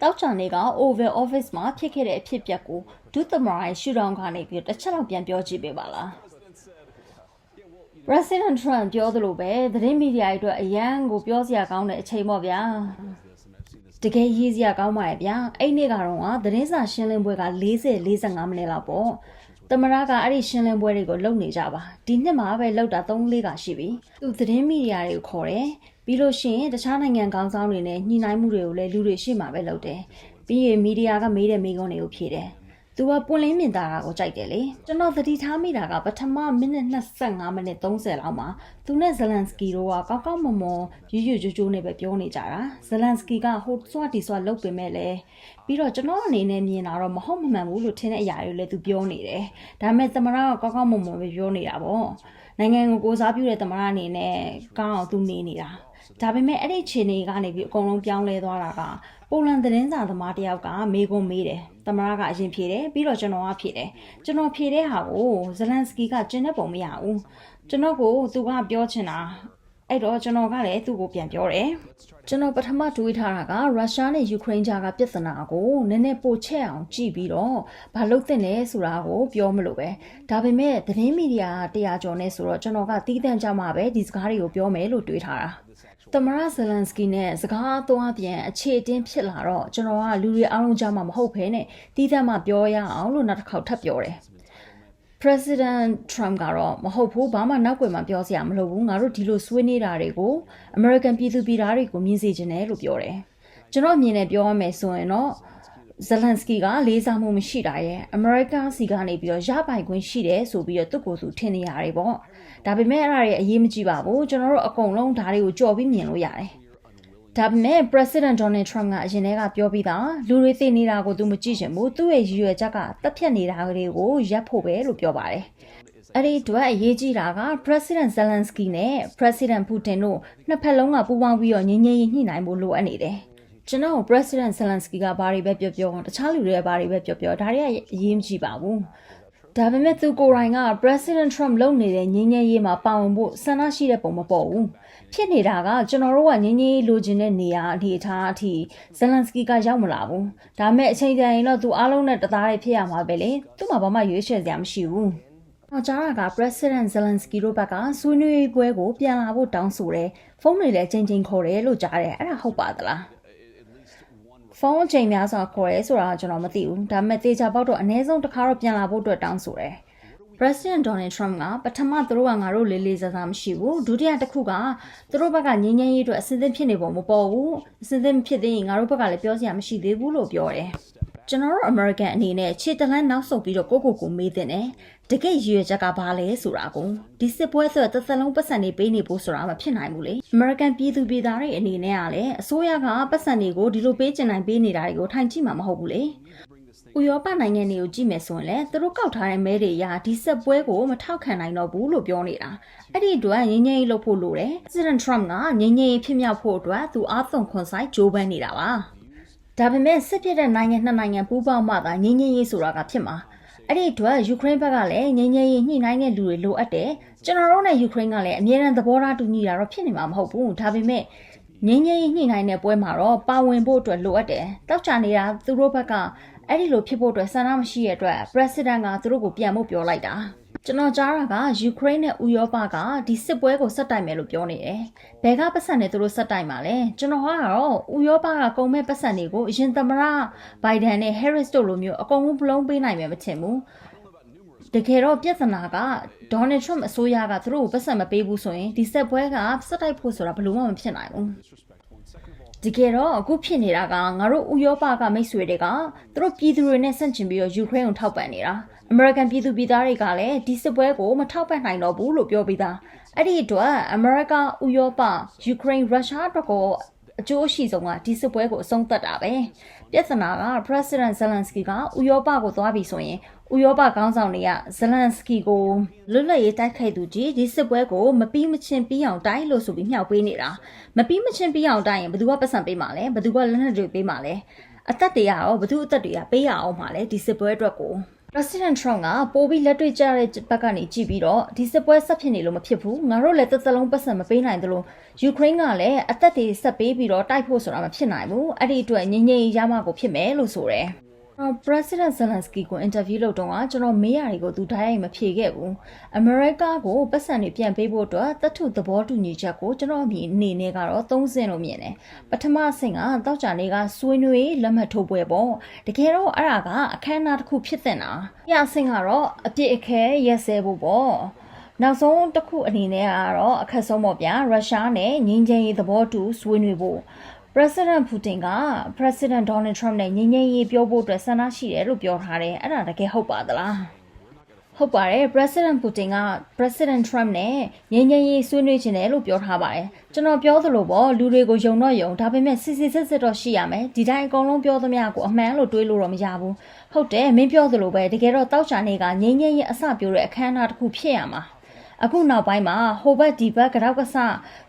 တောက်ချန်နေက Oval Office မှာဖြစ်ခဲ့တဲ့အဖြစ်အပျက်ကိုဒုသမရိုင်းရှူတောင်းကနေပြီးတစ်ချက်လောက်ပြန်ပြောကြည့်ပေးပါလား President Trump ပြောသလိုပဲသတင်းမီဒီယာတွေအတွက်အရန်ကိုပြောစရာကောင်းတဲ့အချိန်ပေါ့ဗျာတကယ်ရေးစရာကောင်းပါရဲ့ဗျာအဲ့နေ့ကတော့သတင်းစာရှင်းလင်းပွဲက40 45မိနစ်လောက်ပေါ့ သမရကအဲ့ဒီရှင်းလင်းပွဲတွေကိုလုပ်နေကြပါဒီနှစ်မှာပဲလောက်တာ3 4ကရှိပြီသူသတင်းမီဒီယာတွေကိုခေါ်တယ်ပြီးလို့ရှိရင်တခြားနိုင်ငံခေါင်းဆောင်တွေနဲ့ညှိနှိုင်းမှုတွေကိုလည်းလူတွေရှေ့မှာပဲလုပ်တယ်ပြီးရင်မီဒီယာကမေးတဲ့မေးခွန်းတွေကိုဖြေတယ် သူကပွင့်လင်းမြင်သာတာကိုကြိုက်တယ်လေကျွန်တော်သတိထားမိတာကပထမမိနစ်25မိနစ်30လောက်မှာသူနဲ့ဇလန်စကီတို့ကကောက်ကောက်မွန်မွန်ရွရွကြိုးကြိုးနဲ့ပဲပြောနေကြတာဇလန်စကီကဟိုစွာတီစွာလုတ်ပင်မဲ့လေပြီးတော့ကျွန်တော်အနေနဲ့မြင်တာတော့မဟုတ်မမှန်ဘူးလို့ထင်တဲ့အရာတွေလည်းသူပြောနေတယ်ဒါပေမဲ့သမရကကောက်ကောက်မွန်မွန်ပဲပြောနေတာပေါ့နိုင်ငံကိုကိုစားပြုတဲ့သမရအနေနဲ့ကောင်းအောင်သူနေနေတာ ဒါပေမဲ့အဲ့ဒီခြေနေကနေပြီးအကုန်လုံးပြောင်းလဲသွားတာကပိုလန်သတင်းစာသမားတယောက်ကမေကွန်မေးတယ်။သမရကအရင်ဖြေတယ်ပြီးတော့ကျွန်တော်ကဖြေတယ်။ကျွန်တော်ဖြေတဲ့ဟာကိုဇလန်စကီကကျင်းတဲ့ပုံမရဘူး။ကျွန်တော်ကိုသူကပြောချင်တာအဲ့တော့ကျွန်တော်ကလည်းသူ့ကိုပြန်ပြောတယ်။ကျွန်တော်ပထမတွေးထားတာကရုရှားနဲ့ယူကရိန်းကြားကပြဿနာကိုနည်းနည်းပိုချက်အောင်ကြည့်ပြီးတော့ဘာလုပ်သင့်လဲဆိုတာကိုပြောမလို့ပဲ။ဒါပေမဲ့သတင်းမီဒီယာတရားကျော်နဲ့ဆိုတော့ကျွန်တော်ကတီးတန့်ကြမှာပဲဒီစကားတွေကိုပြောမယ်လို့တွေးထားတာ။ သမရဇလန်စကီနဲ့စကားသွားပြန်အခြေအတင်းဖြစ်လာတော့ကျွန်တော်ကလူတွေအားလုံးကြားမှာမဟုတ်ဘဲနဲ့တီးသန့်မှပြောရအောင်လို့နောက်တစ်ခေါက်ထပ်ပြောတယ် President Trump ကတော့မဟုတ်ဘူးဘာမှနောက်ွယ်မှာပြောစရာမလိုဘူးငါတို့ဒီလိုဆွေးနေတာတွေကို American ပြည်သူပြည်သားတွေကိုမြင်စေချင်တယ်လို့ပြောတယ်ကျွန်တော်အမြင်နဲ့ပြောရမယ်ဆိုရင်တော့ ဇလန်စကီကလေးစားမှုမရှိတာရဲ့အမေရိကန်စီကနေပြီးတော့ရပိုင်ခွင့်ရှိတယ်ဆိုပြီးတော့သူ့ကိုယ်သူထင်နေရတယ်ပေါ့ဒါပေမဲ့အဲ့ဒါတွေအရေးမကြီးပါဘူးကျွန်တော်တို့အကုန်လုံးဒါတွေကိုကြော်ပြီးမြင်လို့ရတယ်ဒါပေမဲ့ President Donald Trump ကအရင်တည်းကပြောပြီးသားလူတွေသိနေတာကိုသူမကြည့်ချင်ဘူးသူ့ရဲ့ရည်ရွယ်ချက်ကတက်ဖြတ်နေတာတွေကိုရပ်ဖို့ပဲလို့ပြောပါတယ်အဲ့ဒီအတွက်အရေးကြီးတာက President Zelensky နဲ့ President Putin တို့နှစ်ဖက်လုံးကပူးပေါင်းပြီးတော့ငြင်းငြင်းညှိနှိုင်းဖို့လိုအပ်နေတယ် ကျွန်တော် President Zelensky ကဘာတွေပဲပြောပြောတခြားလူတွေကဘာတွေပဲပြောပြောဒါတွေကအရေးမကြီးပါဘူးဒါပေမဲ့သူကိုယ်တိုင်က President Trump လုပ်နေတဲ့ငင်းငယ်ရေးမှာပါဝင်ဖို့ဆန္ဒရှိတဲ့ပုံမပေါ်ဘူးဖြစ်နေတာကကျွန်တော်တို့ကငင်းငယ်လိုချင်တဲ့နေရာအနေအထားအထိဇလန်စကီကရောက်မလာဘူးဒါပေမဲ့အချိန်တန်ရင်တော့သူအားလုံးနဲ့တသားလေးဖြစ်ရမှာပဲလေသူ့မှာဘာမှရွေးချယ်စရာမရှိဘူး။အကြားက President Zelensky တို့ဘက်ကဆွေးနွေးပွဲကိုပြန်လာဖို့တောင်းဆိုတယ်။ဖုန်းတွေလည်းချိန်ချိန်ခေါ်တယ်လို့ကြားတယ်။အဲ့ဒါဟုတ်ပါသလား။ ဖုန်းအချိန်များစွာခေါ်ရဲဆိုတာကျွန်တော်မသိဘူးဒါပေမဲ့တေချာပေါက်တော့အနည်းဆုံးတစ်ခါတော့ပြန်လာဖို့အတွက်တောင်းဆိုတယ် President Donald Trump ကပထမသူတို့ကငါတို့လေးလေးစားစားမရှိဘူးဒုတိယတစ်ခုကသူတို့ဘက်ကငြင်းငြင်းရေးအတွက်အစင်းသင်းဖြစ်နေပုံမပေါ်ဘူးအစင်းသင်းဖြစ်သေးရင်ငါတို့ဘက်ကလည်းပြောစရာမရှိသေးဘူးလို့ပြောတယ် ကျွန်တော်တို့ American အနေနဲ့ခြေတလန်းနောက်ဆုတ်ပြီးတော့ကိုကိုကိုမေးတဲ့နဲ့တကယ်ရည်ရွယ်ချက်ကဘာလဲဆိုတာကိုဒီစစ်ပွဲဆိုတဲ့သလုံးပတ်စံတွေပေးနေဖို့ဆိုတာမဖြစ်နိုင်ဘူးလေ American ပြည်သူပြည်သားတွေအနေနဲ့ကလည်းအစိုးရကပတ်စံတွေကိုဒီလိုပေးချင်နိုင်ပေးနေတာတွေကိုထိုင်ကြည့်မှာမဟုတ်ဘူးလေဥရောပနိုင်ငံတွေကိုကြည့်မယ်ဆိုရင်လည်းသူတို့ကောက်ထားတဲ့မဲတွေရာဒီဆက်ပွဲကိုမထောက်ခံနိုင်တော့ဘူးလို့ပြောနေတာအဲ့ဒီအတွက်ငြင်းငြင်းလုပ်ဖို့လိုတယ် President Trump ကငြင်းငြင်းဖြစ်မြောက်ဖို့အတွက်သူအားသွန်ခွန်ဆိုင်ဂျိုးပန်းနေတာပါ ဒါပေမဲ့စစ်ဖြစ်တဲ့နိုင်ငံနှစ်နိုင်ငံပူးပေါင်းမှသာငြင်းငြင်းရေးဆိုတာကဖြစ်မှာအဲ့ဒီအတွက်ယူကရိန်းဘက်ကလည်းငြိမ်းချမ်းရေးညှိနှိုင်းတဲ့လူတွေလိုအပ်တယ်ကျွန်တော်တို့နဲ့ယူကရိန်းကလည်းအမြဲတမ်းသဘောထားတူညီတာတော့ဖြစ်နေမှာမဟုတ်ဘူးဒါပေမဲ့ငြိမ်းချမ်းရေးညှိနှိုင်းတဲ့ပွဲမှာတော့ပါဝင်ဖို့အတွက်လိုအပ်တယ်တောက်ချနေတာသူတို့ဘက်က အဲ့ဒီလိုဖြစ်ဖို့အတွက်ဆန္ဒမရှိတဲ့အတွက် president ကသူတို့ကိုပြန်ဖို့ပြောလိုက်တာကျွန်တော်ကြားတာကယူကရိန်းနဲ့ဥရောပကဒီစစ်ပွဲကိုဆက်တိုက်မယ်လို့ပြောနေတယ်။ဘယ်ကပတ်စံနဲ့သူတို့ဆက်တိုက်မှာလဲ။ကျွန်တော်ကတော့ဥရောပကကုန်မဲ့ပတ်စံတွေကိုအရင်သမရဘိုင်ဒန်နဲ့ဟဲရစ်တို့လိုမျိုးအကုန်လုံးဘလုံးပေးနိုင်မယ်မထင်ဘူး။တကယ်တော့ပြဿနာကဒေါ်နယ်ထရမ့်အစိုးရကသူတို့ကိုပတ်စံမပေးဘူးဆိုရင်ဒီဆက်ပွဲကဆက်တိုက်ဖို့ဆိုတာဘယ်လို့မှမဖြစ်နိုင်ဘူး။ တကယ်တော့အခုဖြစ်နေတာကငါတို့ဥရောပကမိတ်ဆွေတွေကသူတို့ပြည်သူတွေနဲ့ဆန့်ကျင်ပြီးတော့ယူကရိန်းကိုထောက်ပံ့နေတာ။အမေရိကန်ပြည်သူပြည်သားတွေကလည်းဒီစစ်ပွဲကိုမထောက်ပံ့နိုင်တော့ဘူးလို့ပြောပြီးသားအဲ့ဒီအတွက်အမေရိကဥရောပယူကရိန်းရုရှားတို့ကိုအကျိုးရှိဆုံးကဒီစစ်ပွဲကိုအဆုံးသတ်တာပဲပြဿနာက President Zelensky ကဥရောပကိုသွားပြီဆိုရင် ဥရောပခေါင်းဆောင်တွေကဇလန်စကီကိုလွတ်လပ်ရေးတိုက်ခိုက်သူကြီးဒီစစ်ပွဲကိုမပြီးမချင်းပြီးအောင်တိုက်လို့ဆိုပြီးမြောက်ပေးနေတာမပြီးမချင်းပြီးအောင်တိုက်ရင်ဘယ်သူကပတ်စံပေးမှာလဲဘယ်သူကလက်နက်တွေပေးမှာလဲအသက်တွေရောဘယ်သူအသက်တွေကပေးရအောင်မှာလဲဒီစစ်ပွဲအတွက်ကို President Trump ကပိုပြီးလက်တွေ့ကျတဲ့ဘက်ကနေကြည့်ပြီးတော့ဒီစစ်ပွဲဆက်ဖြစ်နေလို့မဖြစ်ဘူးငါတို့လည်းတစ်သလုံးပတ်စံမပေးနိုင်သလိုယူကရိန်းကလည်းအသက်တွေဆက်ပေးပြီးတော့တိုက်ဖို့ဆိုတာမဖြစ်နိုင်ဘူးအဲ့ဒီအတွက်ငြိမ်ငြိမ်ရမှကိုဖြစ်မယ်လို့ဆိုတယ် ကျွန်တော် President Zelensky ကို interview လုပ်တော့ကကျွန်တော်မေးရတွေကိုသူတိုင်းမဖြေခဲ့ဘူး။ America ကိုပတ်စံတွေပြန်ပေးဖို့အတွက်တတ်ထုသဘောတူညီချက်ကိုကျွန်တော်အမြင်အနေနဲ့ကတော့သုံးစင်းလို့မြင်တယ်။ပထမဆင့်ကတောက်ကြနေကဆွေးနွေးလက်မှတ်ထိုးပွဲပေါ့။တကယ်တော့အဲ့ဒါကအခမ်းအနားတစ်ခုဖြစ်တဲ့နာ။ညဆင့်ကတော့အပြစ်အခဲရက်စဲဖို့ပေါ့။နောက်ဆုံးတစ်ခုအနေနဲ့ကတော့အခက်ဆုံးပေါ့ဗျာရုရှားနဲ့ငင်းချင်းရေးသဘောတူဆွေးနွေးဖို့ President Putin က President Donald Trump နဲ့ငြိမ်းချမ်းရေးပြောဖို့အတွက်ဆန္ဒရှိတယ်လို့ပြောထားတယ်အဲ့ဒါတကယ်ဟုတ်ပါသလားဟုတ်ပါတယ် President Putin က President Trump နဲ့ငြိမ်းချမ်းရေးဆွေးနွေးခြင်းတယ်လို့ပြောထားပါတယ်ကျွန်တော်ပြောသလိုပေါ့လူတွေကိုယုံတော့ယုံဒါပေမဲ့စစ်စစ်စစ်စစ်တော့ရှိရမယ်ဒီတိုင်းအကုန်လုံးပြောသမျှကိုအမှန်လို့တွေးလို့တော့မရဘူးဟုတ်တယ်မင်းပြောသလိုပဲတကယ်တော့တောက်ချာနေကငြိမ်းချမ်းရေးအစပြိုးတဲ့အခမ်းအနားတစ်ခုဖြစ်ရမှာ အခုနောက်ပိုင်းမှာဟိုဘက်ဒီဘက်ကြောက်ကဆ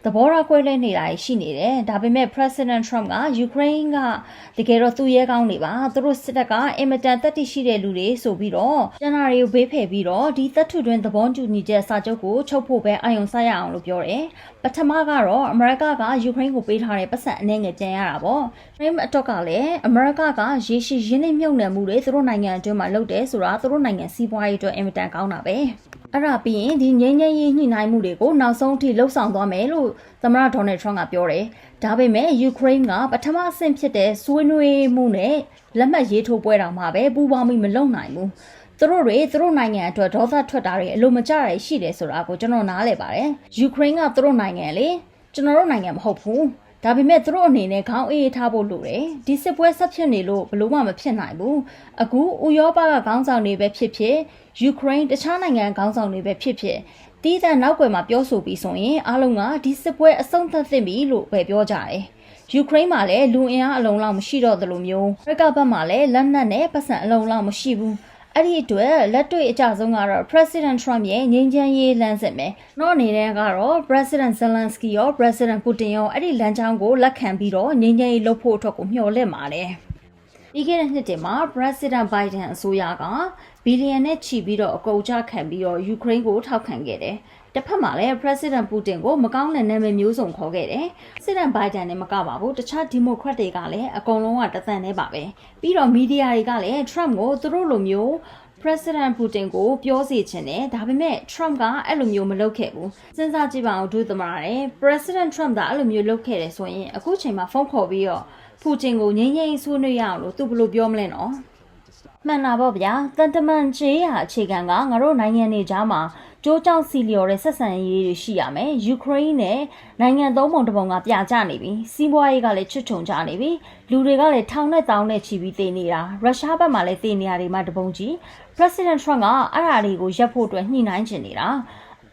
သဘောထားကွဲလဲနေတာရှိနေတယ်ဒါပေမဲ့ President Trump က Ukraine ကတကယ်တော့သူ့ရဲကောင်းနေပါသူတို့စစ်တပ်ကအင်မတန်တက်တိရှိတဲ့လူတွေဆိုပြီးတော့ကျန်တာတွေကိုဘေးဖယ်ပြီးတော့ဒီတပ်ထုတွင်သဘောတူညီချက်စာချုပ်ကိုချုပ်ဖို့ပဲအာရုံစိုက်ရအောင်လို့ပြောတယ်ပထမကတော့အမေရိကက Ukraine ကိုပေးထားတဲ့ပတ်စံအနေငယ်ပြန်ရတာပေါ့။ Frame အတွက်ကလည်းအမေရိကကရေရှည်ရင်းနှီးမြှုပ်နှံမှုတွေသူတို့နိုင်ငံအတွင်းမှာလုပ်တယ်ဆိုတာသူတို့နိုင်ငံစီးပွားရေးအတွက်အင်မတန်ကောင်းတာပဲ။အဲ့ဒါပြီးရင်ဒီငြိမ်းချမ်းရေးညှိနှိုင်းမှုတွေကိုနောက်ဆုံးထိလှုပ်ဆောင်သွားမယ်လို့သမ္မတဒေါ်နယ်ထရန့်ကပြောတယ်။ဒါပေမဲ့ယူကရိန်းကပထမအဆင့်ဖြစ်တဲ့ဆွေးနွေးမှုနဲ့လက်မှတ်ရေးထိုးပွဲတော်မှာပဲပူးပေါင်းပြီးမလုပ်နိုင်ဘူး။သူတို့တွေသူတို့နိုင်ငံအတွက်ဒေါသထွက်တာတွေအလိုမကျတာရှိတယ်ဆိုတာကိုကျွန်တော်နားလည်ပါတယ်။ယူကရိန်းကသူတို့နိုင်ငံလေကျွန်တော်တို့နိုင်ငံမဟုတ်ဘူး။ဒါပေမဲ့သူတို့အနေနဲ့ခေါင်းအေးထားဖို့လိုတယ်ဒီစစ်ပွဲဆက်ဖြစ်နေလို့ဘလို့မှမဖြစ်နိုင်ဘူးအခုဥရောပကခေါင်းဆောင်တွေပဲဖြစ်ဖြစ်ယူကရိန်းတခြားနိုင်ငံခေါင်းဆောင်တွေပဲဖြစ်ဖြစ် တီးတဲ့နောက်ွယ်မှာပြောဆိုပြီးဆိုရင်အားလုံးကဒီစစ်ပွဲအဆုံးသတ်သင့်ပြီလို့ပဲပြောကြတယ်ယူကရိန်းမှာလည်းလူအင်အားအလုံးလောက်မရှိတော့သလိုမျိုးရက်ကဘက်မှာလည်းလက်နက်နဲ့ပတ်စံအလုံးလောက်မရှိဘူးအဲ့ဒီအတွက်လက်တွေ့အကြဆုံးကတော့ President Trump ရဲ့ငြိမ်းချမ်းရေးလမ်းစဉ်ပဲ။တော့နေတဲ့ကတော့ President Zelensky ရော President Putin ရောအဲ့ဒီလမ်းကြောင်းကိုလက်ခံပြီးတော့ငြိမ်းချမ်းရေးလုပ်ဖို့အတွက်ကိုမျှော်လင့်ပါတယ်။ပြီးခဲ့တဲ့နှစ်တည်းမှာ President Biden အစိုးရက ဘီလီယံနဲ့ချီပြီးတော့အကုန်ကြခံပြီးတော့ယူကရိန်းကိုထောက်ခံခဲ့တယ်။တစ်ဖက်မှာလည်း President Putin ကိုမကောင်းတဲ့နာမည်မျိုးစုံခေါ်ခဲ့တယ်။ President Biden နဲ့မကပါဘူးတခြား Democrat တွေကလည်းအကုန်လုံးကတသန့်နဲ့ပါပဲ။ပြီးတော့မီဒီယာတွေကလည်း Trump ကိုသူတို့လိုမျိုး President Putin ကိုပြောစီခြင်းနဲ့ဒါပေမဲ့ Trump ကအဲ့လိုမျိုးမလုပ်ခဲ့ဘူးစဉ်းစားကြည့်ပါဦးဒုသမရတဲ့ President Trump ကအဲ့လိုမျိုးလုပ်ခဲ့တယ်ဆိုရင်အခုချိန်မှာဖုန်းခေါ်ပြီးတော့ Putin ကိုငြိမ်းငြိမ်းဆွေးနွေးရအောင်လို့သူဘယ်လိုပြောမလဲနော် မှန်တာပေါ့ဗျာတန်တမန်ချေးရအခြေခံကငါတို့နိုင်ငံတွေကြားမှာကြိုးကြောင်စီလျော်တဲ့ဆက်ဆံရေးတွေရှိရမယ်ယူကရိန်းနဲ့နိုင်ငံသုံးပုံတစ်ပုံကပြကြနေပြီစီးပွားရေးကလည်းချွတ်ချုံကြနေပြီလူတွေကလည်းထောင်နဲ့တောင်းနဲ့ချီပြီးတည်နေတာရုရှားဘက်မှာလည်းတည်နေရတယ်မှာတပုံကြီး President Trump ကအဲ့ဒါတွေကိုရပ်ဖို့အတွက်ညှိနှိုင်းချင်နေတာ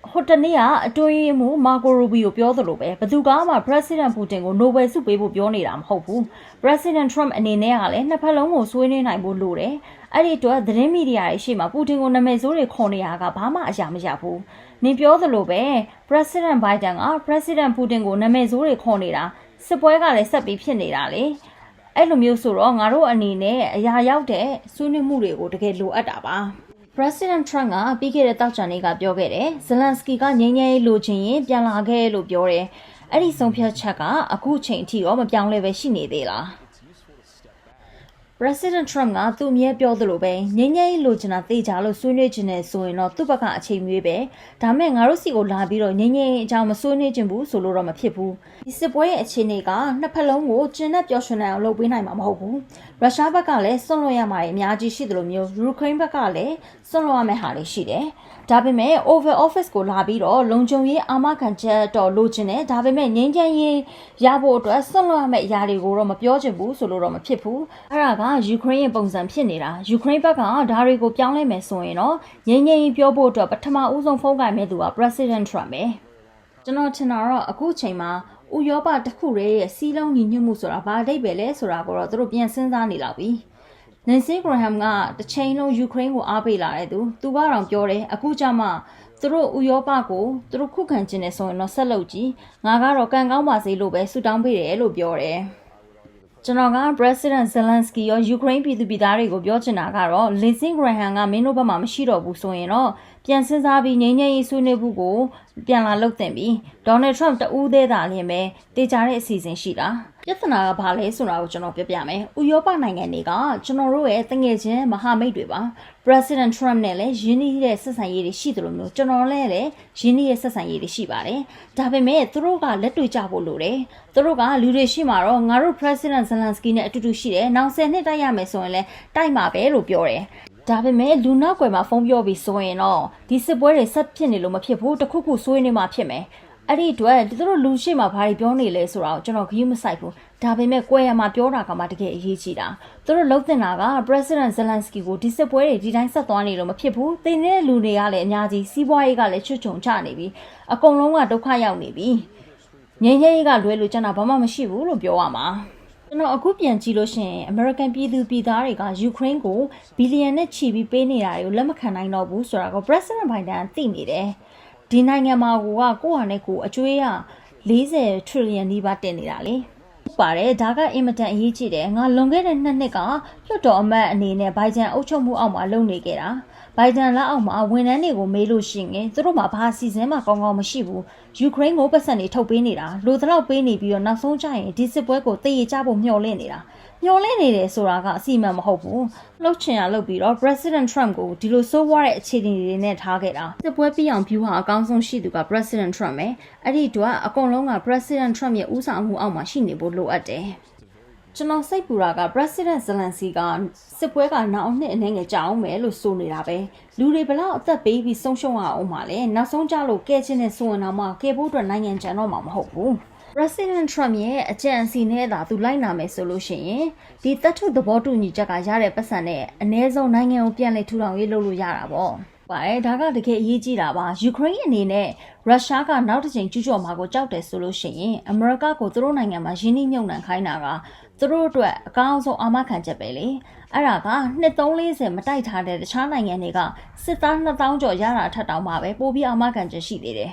ဟိုတနေ့ကအတွင်းရေးမှူးမာကိုရူဘီကိုပြောသလိုပဲဘသူကမှ President Putin ကို Nobel ဆုပေးဖို့ပြောနေတာမဟုတ်ဘူး President Trump အနေနဲ့ကလည်းနှစ်ဖက်လုံးကိုဆွေးနွေးနိုင်ဖို့လိုတယ်အဲ့ဒီအတွက်သတင်းမီဒီယာတွေရှေ့မှာပူတင်ကိုနာမည်ဆိုးတွေခေါ်နေရတာကဘာမှအရာမရဘူး။နင်ပြောသလိုပဲ President Biden က President Putin ကိုနာမည်ဆိုးတွေခေါ်နေတာစစ်ပွဲကလည်းဆက်ပြီးဖြစ်နေတာလေ။အဲ့လိုမျိုးဆိုတော့ငါတို့အနေနဲ့အရာရောက်တဲ့ဆွေးနွေးမှုတွေကိုတကယ်လိုအပ်တာပါ။ President Trump ကပြီးခဲ့တဲ့တောက်ချန်နေ့ကပြောခဲ့တယ်။ Zelensky ကငြိမ်းချမ်းရေးလိုချင်ရင်ပြန်လာခဲ့လို့ပြောတယ်။အဲ့ဒီဆုံးဖြတ်ချက်ကအခုချိန်ထိရောမပြောင်းလဲပဲရှိနေသေးလား။ President Trump ကသူ့အမြဲပြောသလိုပဲငင်းငယ်လိုချင်တာသိကြလို့ဆွေးနွေးချင်တယ်ဆိုရင်တော့သူ့ဘက်ကအချိန်မွေးပဲဒါမဲ့ငါတို့စီကိုလာပြီးတော့ငင်းငယ်အကြောင်းမဆွေးနွေးချင်ဘူးဆိုလို့တော့မဖြစ်ဘူးဒီစစ်ပွဲရဲ့အခြေအနေကနှစ်ဖက်လုံးကိုကျင်းနဲ့ပျော်ရွှင်နိုင်အောင်လုပ်ပေးနိုင်မှာမဟုတ်ဘူး ရုရှားဘက်ကလည်းစွန့်လွတ်ရမှာအများကြီးရှိတယ်လို့မျိုးယူကရိန်းဘက်ကလည်းစွန့်လွတ်ရမယ့်ဟာတွေရှိတယ်ဒါပေမဲ့ over office ကိုလာပြီးတော့လုံခြုံရေးအာမခံချက်တော့လိုချင်တယ်ဒါပေမဲ့ငင်းချမ်းရေးရဖို့အတွက်ဆွန့်လွတ်ရမယ့်အရာတွေကိုတော့မပြောချင်ဘူးဆိုလို့တော့မဖြစ်ဘူးအဲ့ဒါကယူကရိန်းရဲ့ပုံစံဖြစ်နေတာယူကရိန်းဘက်ကဒါတွေကိုပြောင်းလဲမယ်ဆိုရင်တော့ငင်းငင်းပြောဖို့အတွက်ပထမဦးဆုံးဖုန်းကင်မဲ့သူက President Trump ပဲကျွန်တော်ထင်တာတော့အခုချိန်မှာ ဥရောပတစ်ခုရဲ့စီးလုံးညီညွတ်မှုဆိုတာဘာအဓိပ္ပာယ်လဲဆိုတာကိုတော့သူတို့ပြန်စဉ်းစားနေလောက်ပြီ။နန်စီဂရဟမ်ကတစ်ချိန်လုံးယူကရိန်းကိုအားပေးလာတဲ့သူသူကတော့ပြောတယ်အခုကျမှသူတို့ဥရောပကိုသူတို့ခုခံခြင်းနဲ့ဆိုရင်တော့ဆက်လုပ်ကြည့်ငါကတော့ကံကောင်းပါစေလို့ပဲဆုတောင်းပေးတယ်လို့ပြောတယ်ကျွန်တော်က President Zelensky ရော Ukraine ပြည်သူပြည်သားတွေကိုပြောချင်တာကတော့ Lindsey Graham ကမင်းတို့ဘက်မှာမရှိတော့ဘူးဆိုရင်တော့ ပြန်စဉ်းစားပြီးငြိမ်းချမ်းရေးဆွေးနွေးမှုကိုပြန်လာလုပ်သင့်ပြီး Donald Trump တဦးသေးတာလျင်ပဲတေချာတဲ့အစီအစဉ်ရှိတာပြဿနာကဘာလဲဆိုတာကိုကျွန်တော်ပြောပြမယ်။ဥရောပနိုင်ငံတွေကကျွန်တော်တို့ရဲ့တငယ်ချင်းမဟာမိတ်တွေပါ။ President Trump နဲ့လည်းရင်းနှီးတဲ့ဆက်ဆံရေးတွေရှိတယ်လို့မျိုးကျွန်တော်လည်းလည်းရင်းနှီးတဲ့ဆက်ဆံရေးတွေရှိပါတယ်။ဒါပေမဲ့သူတို့ကလက်တွေ့ကြဖို့လိုတယ်။သူတို့ကလူတွေရှိမှာတော့ငါတို့ President Zelensky နဲ့အတူတူရှိတယ်။နောက်10နှစ်တိုက်ရမယ်ဆိုရင်လည်းတိုက်မှာပဲလို့ပြောတယ်။ ဒါပေမဲ့လူနောက်ွယ်မှာဖုန်းပြောပြီးဆိုရင်တော့ဒီစစ်ပွဲတွေဆက်ဖြစ်နေလို့မဖြစ်ဘူးတခုခုဆွေးနေမှဖြစ်မယ်အဲ့ဒီအတွက်သူတို့လူရှိမှဘာတွေပြောနေလဲဆိုတာကိုကျွန်တော်ဂရုမစိုက်ဘူးဒါပေမဲ့ကွဲရမှာပြောတာကမှတကယ်အရေးကြီးတာသူတို့လှုပ်တင်တာက President Zelensky ကိုဒီစစ်ပွဲတွေဒီတိုင်းဆက်သွားနေလို့မဖြစ်ဘူးတင်းနေတဲ့လူတွေကလည်းအများကြီးစီးပွားရေးကလည်းချွတ်ချုံချနေပြီအကုန်လုံးကဒုက္ခရောက်နေပြီငြိမ်းချမ်းရေးကလွဲလို့ကျွန်တော်ဘာမှမရှိဘူးလို့ပြောရမှာ ကျွန်တော်အခုပြန်ကြည့်လို့ရှိရင် American ပြည်သူပြည်သားတွေက Ukraine ကိုဘီလီယံနဲ့ချီပြီးပေးနေတာတွေကိုလက်မခံနိုင်တော့ဘူးဆိုတာကို President Biden သိနေတယ်။ဒီနိုင်ငံမှာကိုကကိုယ့်ဟာနဲ့ကိုယ်အကျွေးရ40 trillion နီးပါးတင်နေတာလေ။ဟုတ်ပါတယ်ဒါကအင်မတန်အရေးကြီးတယ်ငါလွန်ခဲ့တဲ့နှစ်နှစ်ကလွှတ်တော်အမတ်အနေနဲ့ဘိုင်ဂျန်အုပ်ချုပ်မှုအောက်မှာလုပ်နေခဲ့တာ ဘိုင်ဂျန်လက်အောက်မှာဝန်ထမ်းတွေကိုမေးလို့ရှိရင်သူတို့မှာဘာစီစဉ်မှကောင်းကောင်းမရှိဘူးယူကရိန်းကိုပတ်စံတွေထုတ်ပေးနေတာလိုသလောက်ပေးနေပြီးတော့နောက်ဆုံးကျရင်ဒီစစ်ပွဲကိုတည်ရကြဖို့မျှော်လင့်နေတာမျှော်လင့်နေတယ်ဆိုတာကအစီအမံမဟုတ်ဘူးလှုပ်ချင်ရလှုပ်ပြီးတော့ President Trump ကိုဒီလိုဆိုးဝါးတဲ့အခြေအနေတွေနဲ့ထားခဲ့တာစစ်ပွဲပြီးအောင် view ဟာအကောင်းဆုံးရှိသူက President Trump ပဲအဲ့ဒီတော့အကုန်လုံးက President Trump ရဲ့ဦးဆောင်မှုအောက်မှာရှိနေဖို့လိုအပ်တယ် ကျွန်တော်စိတ်ပူတာက President Zelensky ကစစ်ပွဲကနောက်နှစ်အနေငယ်ကြာအောင်မယ်လို့ဆိုနေတာပဲလူတွေဘလောက်အသက်ပေးပြီးဆုံးရှုံးရအောင်ပါလဲနောက်ဆုံးကြလို့ကဲချင်းနဲ့ဆိုရင်တော့မှကဲဖို့အတွက်နိုင်ငံကျန်တော့မှာမဟုတ်ဘူး President Trump ရဲ့အကြံအစီနဲ့သာသူလိုက်နာမယ်ဆိုလို့ရှိရင်ဒီတပ်ထုသဘောတူညီချက်ကရတဲ့ပတ်စံနဲ့အ ਨੇ ဆုံးနိုင်ငံကိုပြန်လည်ထူထောင်ရေးလုပ်လို့ရတာပေါ့ပါတယ်ဒါကတကယ်အရေးကြီးတာပါယူကရိန်းအနေနဲ့ရုရှားကနောက်တစ်ချိန်ကျူးကျော်မှာကိုကြောက်တယ်ဆိုလို့ရှိရင်အမေရိကကိုသူတို့နိုင်ငံမှာယင်းနှိမ့်ညွံနှံခိုင်းတာက သူတို့အတွက်အကောင်းဆုံးအာမခံချက်ပဲလေ အဲ့ဒါကနှစ်340မတိုက်ထားတဲ့တခြားနိုင်ငံတွေကစစ်သား2000ကျော်ရတာထက်တောင်မှပဲပိုပြီးအာမခံချက်ရှိသေးတယ်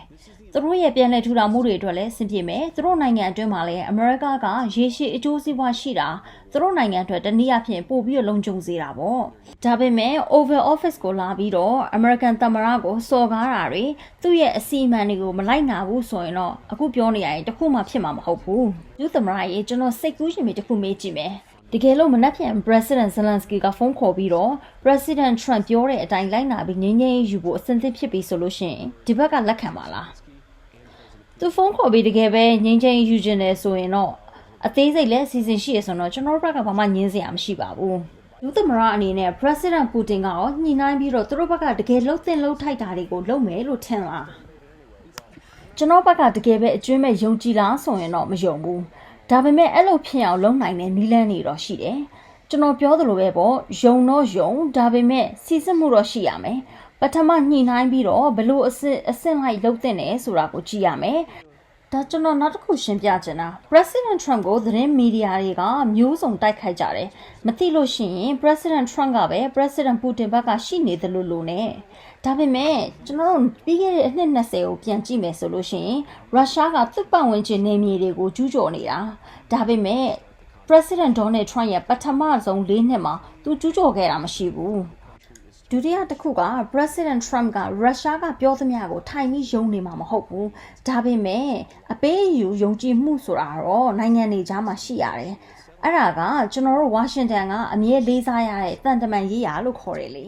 သူတို့ရဲ့ပြန်လည်ထူထောင်မှုတွေအတွက်လည်းဆင်ပြေမယ်သူတို့နိုင်ငံအတွင်းမှာလည်းအမေရိကကရေရှည်အကျိုးစီးပွားရှိတာသူတို့နိုင်ငံအတွက်တနည်းအားဖြင့်ပို့ပြီးလုံခြုံစေတာပေါ့ဒါပေမဲ့ Oval Office ကိုလာပြီးတော့ American သမ္မတကိုစော်ကားတာတွေသူ့ရဲ့အစီအမံတွေကိုမလိုက်နာဘူးဆိုရင်တော့အခုပြောနေရရင်တခုမှဖြစ်မှာမဟုတ်ဘူးယူသမ္မတရေကျွန်တော်စိတ်ကူးရှင်ပြီးတခုမေးကြည့်မယ် တကယ်လို့မနှက်ပြန် President Zelensky ကဖုန်းခေါ်ပြီးတော့ President Trump ပြောတဲ့အတိုင်းလိုက်နာပြီးငင်းငင်းယူဖို့အဆင်သင့်ဖြစ်ပြီဆိုလို့ရှိရင်ဒီဘက်ကလက်ခံပါလားသူဖုန်းခေါ်ပြီးတကယ်ပဲငင်းချင်းယူခြင်းတယ်ဆိုရင်တော့အသေးစိတ်လည်းအစီအစဉ်ရှိရဆိုတော့ကျွန်တော်တို့ဘက်ကဘာမှညင်းစရာမရှိပါဘူးလူသမရအနေနဲ့ President Putin ကရောညှိနှိုင်းပြီးတော့သူတို့ဘက်ကတကယ်လှုပ်သင့်လှုပ်ထိုက်တာတွေကိုလုပ်မယ်လို့ထင်လားကျွန်တော်ဘက်ကတကယ်ပဲအကျွမ်းမဲ့ယုံကြည်လားဆိုရင်တော့မယုံဘူး ဒါပေမဲ့အဲ့လိုဖြစ်အောင်လုပ်နိုင်တဲ့နီးလန်းတွေတော့ရှိတယ်ကျွန်တော်ပြောသလိုပဲပေါ့ယုံတော့ယုံဒါပေမဲ့စီစစ်မှုတော့ရှိရမယ်ပထမညှိနှိုင်းပြီးတော့ဘလို့အစစ်အဆင့်လိုက်လုပ်တဲ့နေဆိုတာကိုကြည့်ရမယ်ဒါကျွန်တော်နောက်တစ်ခုရှင်းပြချင်တာ President Trump ကိုသတင်းမီဒီယာတွေကမျိုးစုံတိုက်ခိုက်ကြတယ်မသိလို့ရှိရင် President Trump ကပဲ President Putin ဘက်ကရှိနေတယ်လို့လို့ ਨੇ ဒါပေမဲ့ကျွန်တော်တို့ပြီးခဲ့တဲ့အနှစ်20ကိုပြန်ကြည့်မယ်ဆိုလို့ရှိရင်ရုရှားကသူ့ပတ်ဝန်းကျင်နေမြေတွေကိုကျူးကျော်နေတာဒါပေမဲ့ President Donald Trump ရဲ့ပထမဆုံး၄နှစ်မှာသူကျူးကျော်ခဲ့တာမရှိဘူးဒုတိယတစ်ခုက President Trump ကရုရှားကပြောသမျှကိုထိုင်ပြီးယုံနေမှာမဟုတ်ဘူးဒါပေမဲ့အပေးအယူယုံကြည်မှုဆိုတာတော့နိုင်ငံတွေကြားမှာရှိရတယ်အဲ့ဒါကကျွန်တော်တို့ဝါရှင်တန်ကအမြဲလေးစားရတဲ့တန်တမန်ရေးရာလို့ခေါ်တယ်လေ